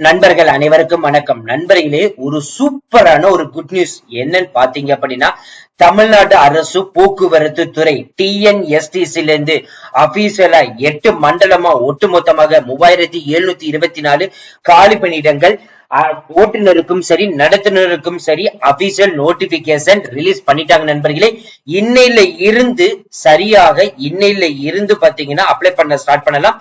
நண்பர்கள் அனைவருக்கும் வணக்கம். நண்பர்களே ஒரு சூப்பரான ஒரு குட் நியூஸ் என்னன்னு பாத்தீங்க அப்படின்னா தமிழ்நாடு அரசு போக்குவரத்து துறை டிஎன்எஸ்டிசில இருந்து அபிஷியலா எட்டு மண்டலமா ஒட்டுமொத்தமாக மூவாயிரத்தி எழுநூத்தி இருபத்தி நாலு காலி பணியிடங்கள் ஓட்டுநருக்கும் சரி நடத்துனருக்கும் சரி அபிஷியல் நோட்டிபிகேஷன் ரிலீஸ் பண்ணிட்டாங்க நண்பர்களே. இன்னையில இருந்து சரியாக இன்னையில இருந்து பாத்தீங்கன்னா அப்ளை பண்ண ஸ்டார்ட் பண்ணலாம்.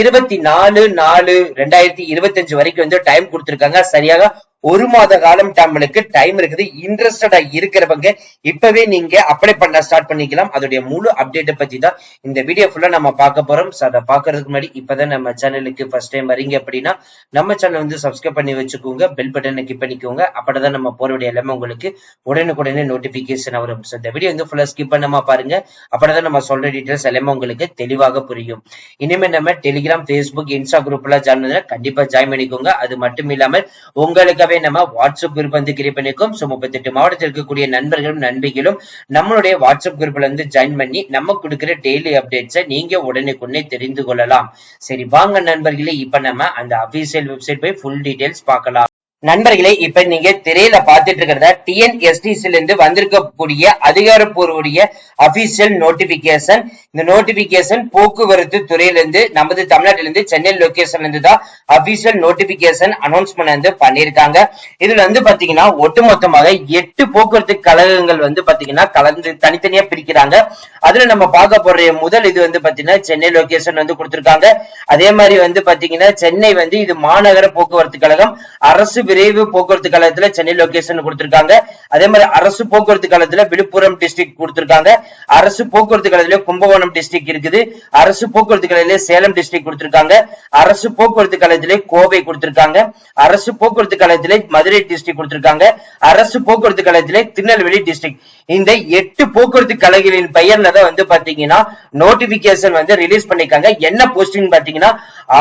இருபத்தி நாலு நாலு ரெண்டாயிரத்தி இருபத்தி அஞ்சு வரைக்கும் வந்து டைம் கொடுத்திருக்காங்க. சரியாக ஒரு மாத காலம் நம்மளுக்கு டைம் இருக்குது. இன்ட்ரெஸ்டடா இருக்கிறவங்க இப்பவே நீங்க அப்ளை பண்ண ஸ்டார்ட் பண்ணிக்கலாம். அதோடைய முழு அப்டேட்டை பத்தி தான் இந்த வீடியோ ஃபுல்லா நம்ம பார்க்க போறோம். So, அதை பாக்குறதுக்கு முன்னாடி இப்பதான் நம்ம சேனலுக்கு ஃபர்ஸ்ட் டைம் வரீங்க அப்படின்னா நம்ம சேனல் வந்து சப்ஸ்கிரைப் பண்ணி வச்சுக்கோங்க. பெல் பட்டனை கிளிக் பண்ணிக்கோங்க. அப்படிதான் நம்ம போற வேண்டிய எல்லாமே உங்களுக்கு உடனுக்குடனே நோட்டிபிகேஷன் வரும். So, இந்த வீடியோ வந்து ஃபுல்லா ஸ்கிப் பண்ணாம பாருங்க. அப்படிதான் நம்ம சொல்ற டீடைல்ஸ் எல்லாமே உங்களுக்கு தெளிவாக புரியும். இனிமே நம்ம டெலிகிராம் ஃபேஸ்புக் இன்ஸ்டா குரூப்ல ஜாயின் கண்டிப்பா ஜாயின் பண்ணிக்கோங்க. அது மட்டும் இல்லாமல் கூடவே நம்ம வாட்ஸ்அப் குரூப் வந்து கிரியேட் பண்ணிருக்கோம். ஸோ முப்பத்தெட்டு மாவட்டத்தில் இருக்கக்கூடிய நண்பர்களும் நண்பிகளும் நம்மளுடைய வாட்ஸ்அப் குரூப்ல வந்து ஜாயின் பண்ணி நம்ம கொடுக்குற டெய்லி அப்டேட்ஸை நீங்க உடனுக்குடனே தெரிந்து கொள்ளலாம். சரி வாங்க நண்பர்களே இப்ப நம்ம அந்த அபிஷியல் வெப்சைட் போய் ஃபுல் டீடைல்ஸ் பார்க்கலாம். நண்பர்களே இப்ப நீங்க திரையில பாத்துட்டு இருக்கிறத டிஎன்எஸ்டிசில இருந்து வந்திருக்கக்கூடிய அதிகாரப்பூர்வடைய அபிஷியல் நோட்டிபிகேஷன் இந்த நோட்டிபிகேஷன் போக்குவரத்து துறையிலிருந்து நமது தமிழ்நாட்டில இருந்து சென்னை லொகேஷன்ல இருந்து தான் அபிஷியல் நோட்டிபிகேஷன் அனௌன்ஸ்மெண்ட் வந்து பண்ணியிருக்காங்க. இதுல வந்து பாத்தீங்கன்னா ஒட்டுமொத்தமாக எட்டு போக்குவரத்து கழகங்கள் வந்து பாத்தீங்கன்னா கலந்து தனித்தனியா பிரிக்கிறாங்க. அதுல நம்ம பார்க்க போற முதல் இது வந்து பாத்தீங்கன்னா சென்னை லொகேஷன் வந்து கொடுத்திருக்காங்க. அதே மாதிரி வந்து பாத்தீங்கன்னா சென்னை வந்து இது மாநகர போக்குவரத்து கழகம் அரசு விரைவு போக்குவரத்து கழகத்துல சென்னை லொகேஷன் கொடுத்திருக்காங்க. அதே மாதிரி அரசு போக்குவரத்து கழகத்துல விழுப்புரம் டிஸ்ட்ரிக்ட் கொடுத்திருக்காங்க. அரசு போக்குவரத்து கழகத்துல கும்பகோணம் டிஸ்ட்ரிக்ட் இருக்குது. அரசு போக்குவரத்து கழகத்துல சேலம் டிஸ்ட்ரிக்ட் கொடுத்திருக்காங்க. அரசு போக்குவரத்து கழகத்திலே கோவை கொடுத்திருக்காங்க. அரசு போக்குவரத்து கழகத்திலே மதுரை டிஸ்ட்ரிக்ட் கொடுத்திருக்காங்க. அரசு போக்குவரத்து கழகத்திலே திருநெல்வேலி டிஸ்ட்ரிக்ட் இந்த எட்டு போக்குவரத்து கழகங்களின் பெயர்ல தான் வந்து பாத்தீங்கன்னா நோட்டிபிகேஷன் வந்து ரிலீஸ் பண்ணிருக்காங்க. என்ன போஸ்டிங் பாத்தீங்கன்னா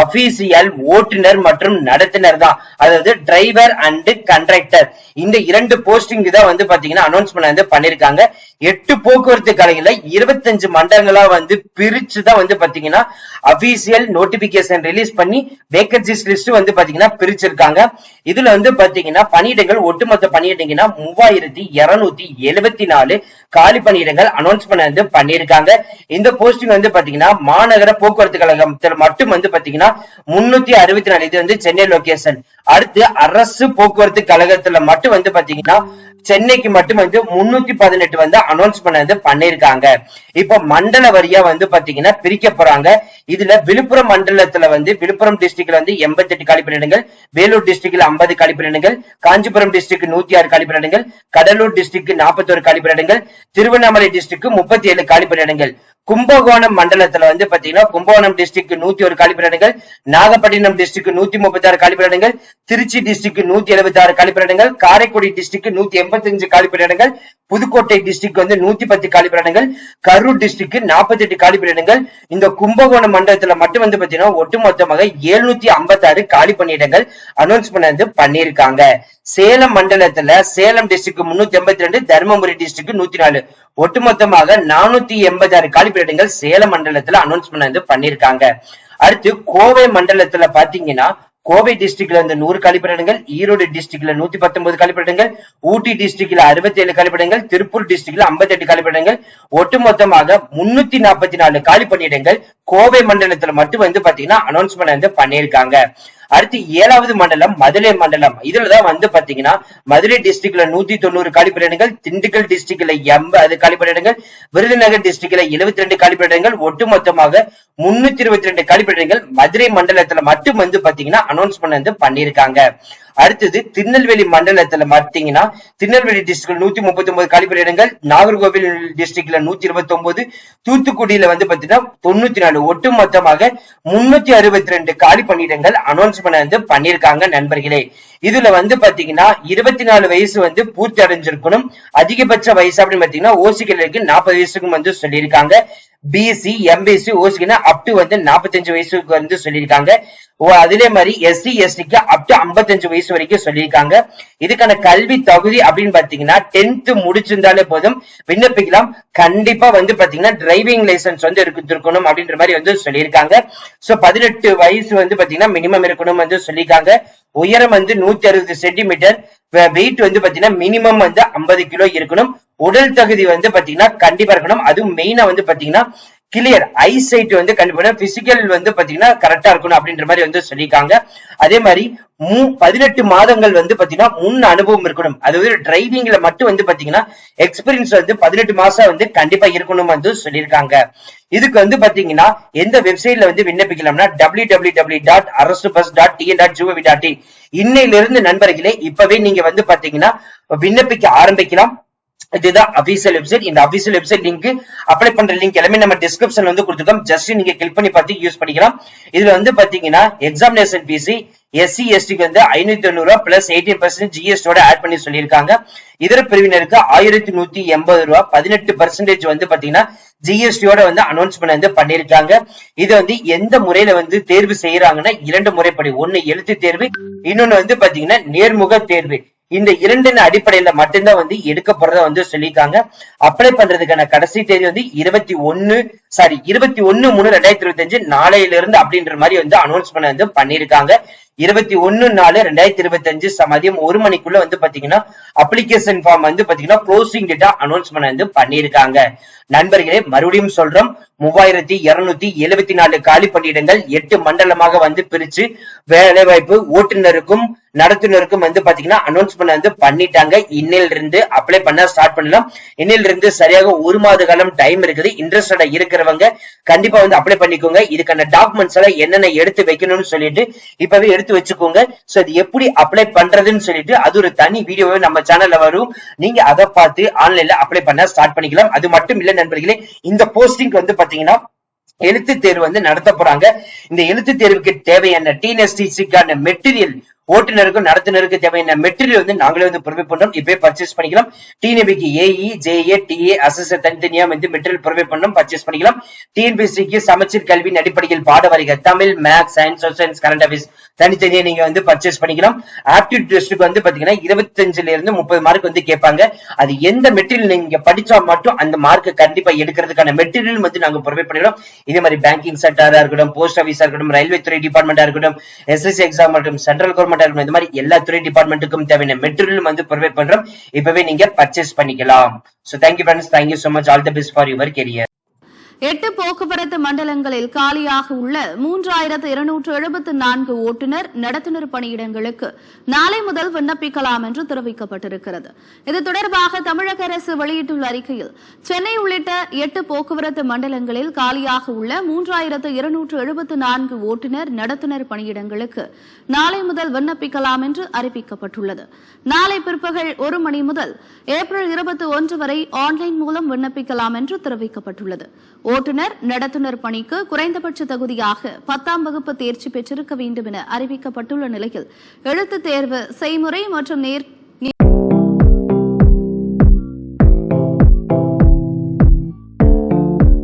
அபிசியல் ஓட்டுநர் மற்றும் நடத்துனர் தான். அதாவது டிரைவர் அண்ட் கண்டக்டர் இந்த இரண்டு போஸ்டிங் தான் வந்து பாத்தீங்கன்னா அனௌன்ஸ்மெண்ட் வந்து பண்ணிருக்காங்க. எட்டு போக்குவரத்து கலைகளை இருபத்தஞ்சு மண்டலங்களா வந்து பிரிச்சு தான் வந்து பாத்தீங்கன்னா அபிஷியல் நோட்டிபிகேஷன் ரிலீஸ் பண்ணி வேகன்சிஸ் லிஸ்ட் வந்து பாத்தீங்கன்னா பிரிச்சிருக்காங்க. இதுல வந்து பாத்தீங்கன்னா பணியிடங்கள் ஒட்டுமொத்த பணியிடங்கன்னா மூவாயிரத்தி இருநூத்தி எழுபத்தி நாலு காலி பணியிடங்கள் அனௌன்ஸ் பண்ண வந்து பண்ணியிருக்காங்க. இந்த போஸ்டிங் வந்து பாத்தீங்கன்னா மாநகர போக்குவரத்து கழகத்தில் மட்டும் வந்து பாத்தீங்கன்னா முன்னூத்தி அறுபத்தி நாலு இது வந்து சென்னை லொகேஷன் அடுத்து அரசு போக்குவரத்து கழகத்துல மட்டும் வந்து பாத்தீங்கன்னா சென்னைக்கு மட்டும் வந்து முன்னூத்தி பதினெட்டு வந்து அனௌன்ஸ் பண்ணது பண்ணிருக்காங்க. இப்ப மண்டல வரியா வந்து பாத்தீங்கன்னா பிரிக்க போறாங்க. இதுல விழுப்புரம் மண்டலத்துல வந்து விழுப்புரம் டிஸ்ட்ரிக்ட்ல வந்து எண்பத்தி எட்டு கழிப்பிடங்கள் வேலூர் டிஸ்ட்ரிக்ட்ல ஐம்பது கழிப்பிடங்கள் காஞ்சிபுரம் டிஸ்ட்ரிக்ட் நூத்தி ஆறு கழிப்பிடங்கள் கடலூர் டிஸ்ட்ரிக்ட் நாற்பத்தோரு கழிப்பிடங்கள் திருவண்ணாமலை டிஸ்ட்ரிக்ட் முப்பத்தி ஏழு கழிப்பிடங்கள் கும்பகோணம் மண்டலத்துல வந்து பாத்தீங்கன்னா கும்பகோணம் டிஸ்ட்ரிக்ட் நூத்தி ஒரு கழிப்பிடங்கள் நாகப்பட்டினம் டிஸ்ட்ரிக்ட் நூத்தி முப்பத்தி ஆறு கழிப்பிடங்கள் திருச்சி டிஸ்ட்ரிக்ட் நூத்தி எழுபத்தி ஆறு கழிப்பிடங்கள் காரைக்குடி டிஸ்ட்ரிக்ட் நூத்தி எண்பத்தி அஞ்சு கழிப்பிடங்கள் புதுக்கோட்டை டிஸ்ட்ரிக்ட் வந்து நூத்தி பத்து கழிப்பிடங்கள் கரூர் டிஸ்ட்ரிக்ட் நாற்பத்தி எட்டு கழிப்பிடங்கள் இந்த கும்பகோணம் மண்டலத்துல மட்டும் வந்து பாத்தீங்கன்னா ஒட்டுமொத்தமாக எழுநூத்தி ஐம்பத்தி ஆறு காலி பணியிடங்கள் அனௌன்ஸ்மெண்ட் வந்து பண்ணியிருக்காங்க. சேலம் மண்டலத்துல சேலம் டிஸ்ட்ரிக்ட் முன்னூத்தி எண்பத்தி ரெண்டு தருமபுரி டிஸ்ட்ரிக்ட் நூத்தி நாலு. ஒட்டுமொத்தமாக நானூத்தி எண்பத்தி ஆறு காலி காலிப்பிடங்கள் சேலம் மண்டலத்துல அனௌன்ஸ்மெண்ட் வந்து பண்ணிருக்காங்க. அடுத்து கோவை மண்டலத்துல பாத்தீங்கன்னா கோவை டிஸ்ட்ரிக்ட்ல இருந்து நூறு கழிப்பிடங்கள் ஈரோடு டிஸ்ட்ரிக்ட்ல நூத்தி பத்தொன்பது கழிப்பிடங்கள் ஊட்டி டிஸ்ட்ரிக்ட்ல அறுபத்தி ஏழு கழிப்பிடங்கள் திருப்பூர் டிஸ்ட்ரிக்ட்ல ஐம்பத்தி எட்டு கழிப்பிடங்கள். ஒட்டுமொத்தமாக முன்னூத்தி நாற்பத்தி நாலு காலி பணியிடங்கள் கோவை மண்டலத்துல மட்டும் வந்து பாத்தீங்கன்னா அனௌன்ஸ்மெண்ட் வந்து பண்ணியிருக்காங்க. அடுத்து ஏழாவது மண்டலம் மதுரை மண்டலம். இதுலதான் வந்து பாத்தீங்கன்னா மதுரை டிஸ்ட்ரிக்ட்ல நூத்தி தொண்ணூறு காலிப்படையிடங்கள் திண்டுக்கல் டிஸ்ட்ரிக்ட்ல எண்பது காலிப்படையிடங்கள் விருதுநகர் டிஸ்ட்ரிக்ட்ல எழுபத்தி ரெண்டு காலிப்படையிடங்கள் ஒட்டுமொத்தமாக முன்னூத்தி இருபத்தி ரெண்டு காலிப்படையிடங்கள் மதுரை மண்டலத்துல மட்டும் வந்து பாத்தீங்கன்னா அனௌன்ஸ்மெண்ட் வந்து பண்ணியிருக்காங்க. அடுத்தது திருநெல்வேலி மண்டலத்துல பாத்தீங்கன்னா திருநெல்வேலி டிஸ்ட்ரிக்ட் நூத்தி முப்பத்தி ஒன்பது காலிப்படையிடங்கள் நாகர்கோவில் டிஸ்ட்ரிக்ட்ல நூத்தி இருபத்தி ஒன்பது தூத்துக்குடியில வந்து பாத்தீங்கன்னா தொண்ணூத்தி நாலு ஒட்டுமொத்தமாக முன்னூத்தி அறுபத்தி ரெண்டு காலி பணியிடங்கள் அனௌன்ஸ்மெண்ட் வந்து பண்ணிருக்காங்க நண்பர்களே. இதுல வந்து பாத்தீங்கன்னா இருபத்தி நாலு வயசு வந்து பூர்த்தி அடைஞ்சிருக்கணும். அதிகபட்ச வயசு அப்படின்னு பாத்தீங்கன்னா ஓசிகளுக்கு நாற்பது வயசுக்கும் வந்து சொல்லியிருக்காங்க. பிஎஸ்சி எம்பிஎஸ்சி ஓசிக்குன்னா அப் டு வந்து நாற்பத்தஞ்சு வயசுக்கு வந்து சொல்லியிருக்காங்க. அதே மாதிரி எஸ்சி எஸ்டிக்கு அப் டு 55 வயசு வரைக்கும் சொல்லியிருக்காங்க. இதுக்கான கல்வி தகுதி அப்படின்னு பாத்தீங்கன்னா டென்த் முடிச்சிருந்தாலே போதும். விண்ணப்பிக்கலாம். கண்டிப்பா வந்து பாத்தீங்கன்னா டிரைவிங் லைசன்ஸ் வந்து இருக்கணும் அப்படின்ற மாதிரி வந்து சொல்லியிருக்காங்க. சோ பதினெட்டு வயசு வந்து பாத்தீங்கன்னா மினிமம் இருக்கணும் வந்து சொல்லியிருக்காங்க. உயரம் வந்து நூத்தி அறுபது சென்டிமீட்டர் வெயிட் வந்து பாத்தீங்கன்னா மினிமம் வந்து 50 கிலோ இருக்கணும். உடல் தகுதி வந்து பாத்தீங்கன்னா கண்டிப்பா இருக்கணும். அதுவும் மெயினா வந்து பாத்தீங்கன்னா கிளியர் ஐசைட் வந்து கண்டிப்பா பிசிக்கல் வந்து பாத்தீங்கன்னா கரெக்டா இருக்கணும் அப்படின்ற மாதிரி வந்து சொல்லியிருக்காங்க. அதே மாதிரி மூ பதினெட்டு மாதங்கள் வந்து பாத்தீங்கன்னா முன் அனுபவம் இருக்கணும். அதாவது டிரைவிங்ல மட்டும் வந்து பாத்தீங்கன்னா எக்ஸ்பீரியன்ஸ் வந்து பதினெட்டு மாசம் வந்து கண்டிப்பா இருக்கணும் வந்து சொல்லியிருக்காங்க. இதுக்கு வந்து பாத்தீங்கன்னா எந்த வெப்சைட்ல வந்து விண்ணப்பிக்கலாம்னா டபிள்யூ டபிள்யூ டபிள்யூ டாட் அரசு bus dot TN dot gov dot in இன்னையிலிருந்து நண்பர்களே இப்பவே நீங்க வந்து பாத்தீங்கன்னா விண்ணப்பிக்க ஆரம்பிக்கலாம். இதுதான் அபிஷியல் வெப்சைட் இந்த அபிஷியல் வெப்சைட் லிங்க் அப்ளை பண்ற லிங்க் எல்லாமே நம்ம டிஸ்கிரிப்ஷன்ல வந்து கொடுத்துருக்கோம். ஜஸ்ட் நீங்க கிளிக் பண்ணி பார்த்து யூஸ் பண்ணிக்கலாம். இதுல வந்து பாத்தீங்கன்னா எக்ஸாமினேஷன் பிசி எஸ்சி எஸ்டிக்கு வந்து ஐநூத்தி தொண்ணூறு ரூபா பிளஸ் எயிட்டீன் பர்சன்ட் ஜிஎஸ்டியோட ஆட் பண்ணி சொல்லியிருக்காங்க. இதர பிரிவினருக்கு ஆயிரத்தி நூத்தி எண்பது ரூபா பதினெட்டு பர்சன்டேஜ் வந்து பாத்தீங்கன்னா ஜிஎஸ்டியோட வந்து அனௌன்ஸ்மெண்ட் வந்து பண்ணியிருக்காங்க. இது வந்து எந்த முறையில வந்து தேர்வு செய்யறாங்கன்னா இரண்டு முறைப்படி. ஒன்னு எழுத்து தேர்வு இன்னொன்னு வந்து பாத்தீங்கன்னா நேர்முக தேர்வு. இந்த இரண்டின் அடிப்படையில மட்டும்தான் வந்து எடுக்கப்படுறத வந்து சொல்லியிருக்காங்க. அப்ளை பண்றதுக்கான கடைசி தேதி வந்து இருபத்தி ஒன்னு சாரி இருபத்தி ஒன்னு மூணு ரெண்டாயிரத்தி இருபத்தி அஞ்சு நாளையில இருந்து அப்படின்ற மாதிரி வந்து அனௌன்ஸ்மெண்ட் வந்து பண்ணிருக்காங்க இருபத்தி ஒன்னு நாலு ரெண்டாயிரத்தி இருபத்தி அஞ்சு மதியம் ஒரு மணிக்குள்ள வந்து பாத்தீங்கன்னா அப்ளிகேஷன் ஃபார்ம் வந்து பாத்தீங்கன்னா க்ளோசிங் டேட்டா அனௌன்ஸ்மெண்ட் வந்து பண்ணியிருக்காங்க. நண்பர்களே மறுபடியும் சொல்றோம். மூவாயிரத்தி இருநூத்தி எழுபத்தி நாலு காலி பணியிடங்கள் எட்டு மண்டலமாக வந்து பிரிச்சு வேலை வாய்ப்பு ஓட்டுநருக்கும் நடத்துனருக்கும் வந்து பாத்தீங்கன்னா அனௌன்ஸ்மெண்ட் வந்து பண்ணிட்டாங்க. இன்னில இருந்து அப்ளை பண்ண ஸ்டார்ட் பண்ணலாம். இன்னில இருந்து சரியாக ஒரு மாத காலம் டைம் இருக்குது. இன்ட்ரெஸ்டடா இருக்கிறவங்க கண்டிப்பா வந்து அப்ளை பண்ணிக்கோங்க. இதுக்கான டாக்குமெண்ட்ஸ் எல்லாம் என்னென்ன எடுத்து வைக்கணும்னு சொல்லிட்டு இப்பவே எடுத்து வச்சுக்கோங்க. சோ இது எப்படி அப்ளை பண்றதுன்னு சொல்லிட்டு அது ஒரு தனி வீடியோவே நம்ம சேனல்ல வரும். நீங்க அதை பார்த்து ஆன்லைன்ல அப்ளை பண்ண ஸ்டார்ட் பண்ணிக்கலாம். அது மட்டும் இல்ல நண்பர்களே இந்த போஸ்டிங் வந்து பாத்தீங்கன்னா எழுத்து தேர்வு வந்து நடத்த போறாங்க. இந்த எழுத்து தேர்வுக்கு தேவையான டிஎன்எஸ்டிசிக்கான மெட்டீரியல் ஓட்டுநருக்கும் நடத்துனருக்கும் தேவையான மெட்டீரியல் வந்து நாங்களே வந்து ப்ரொவைட் பண்றோம். இப்பவே பர்ச்சேஸ் பண்ணிக்கலாம். டிஎன்பிக்கு ஏஇ ஜேஏ டிஏ அசஸ் தனித்தனியா வந்து மெட்டீரியல் ப்ரொவைட் பண்ணும் பர்ச்சேஸ் பண்ணிக்கலாம். டிஎன்பிசிக்கு சமச்சீர் கல்வியின் அடிப்படையில் பாட வரிகள் Tamil maths science social science current affairs தனித்தனியா நீங்க வந்து பர்ச்சேஸ் பண்ணிக்கலாம். ஆப்டிடியூட் டெஸ்ட்டுக்கு வந்து பாத்தீங்கன்னா இருபத்தஞ்சுல இருந்து முப்பது மார்க் வந்து கேட்பாங்க. அது எந்த மெட்டீரியல் நீங்க படிச்சா மட்டும் அந்த மார்க் கண்டிப்பா எடுக்கிறதுக்கான மெட்டீரியல் வந்து நாங்க ப்ரொவைட் பண்ணிடுறோம். இதே மாதிரி பேங்கிங் செக்டரா இருக்கட்டும் போஸ்ட் ஆஃபீஸா இருக்கட்டும் ரயில்வே துறை டிபார்ட்மெண்டா இருக்கட்டும் எஸ்எஸ்சி எக்ஸாம் மற்றும் சென்ட்ரல் கவர்மெண்ட் இருக்கட்டும் இந்த மாதிரி எல்லா துறை டிபார்ட்மெண்ட்டுக்கும் தேவையான மெட்டீரியல் வந்து ப்ரொவைட் பண்றோம். இப்பவே நீங்க பர்ச்சேஸ் பண்ணிக்கலாம். So thank you friends thank you so much all the best for your career எட்டு போக்குவரத்து மண்டலங்களில் காலியாக உள்ள மூன்றாயிரத்து இருநூற்று எழுபத்து நான்கு ஓட்டுநர் நடத்துனர் பணியிடங்களுக்கு நாளை முதல் விண்ணப்பிக்கலாம் என்று தெரிவிக்கப்பட்டிருக்கிறது. இது தொடர்பாக தமிழக அரசு வெளியிட்டுள்ள அறிக்கையில் சென்னை உள்ளிட்ட எட்டு போக்குவரத்து மண்டலங்களில் காலியாக உள்ள மூன்றாயிரத்து இருநூற்று எழுபத்து நான்கு ஓட்டுநர் நடத்துனர் பணியிடங்களுக்கு நாளை முதல் விண்ணப்பிக்கலாம் என்று அறிவிக்கப்பட்டுள்ளது. நாளை பிற்பகல் ஒரு மணி முதல் ஏப்ரல் இருபத்தி ஒன்று வரை ஆன்லைன் மூலம் விண்ணப்பிக்கலாம் என்று தெரிவிக்கப்பட்டுள்ளது. ஓட்டுநர் நடத்துனர் பணிக்கு குறைந்தபட்ச தகுதியாக பத்தாம் வகுப்பு தேர்ச்சி பெற்றிருக்க வேண்டும் என அறிவிக்கப்பட்டுள்ள நிலையில் எழுத்துத் தேர்வு செய்முறை மற்றும் நேர்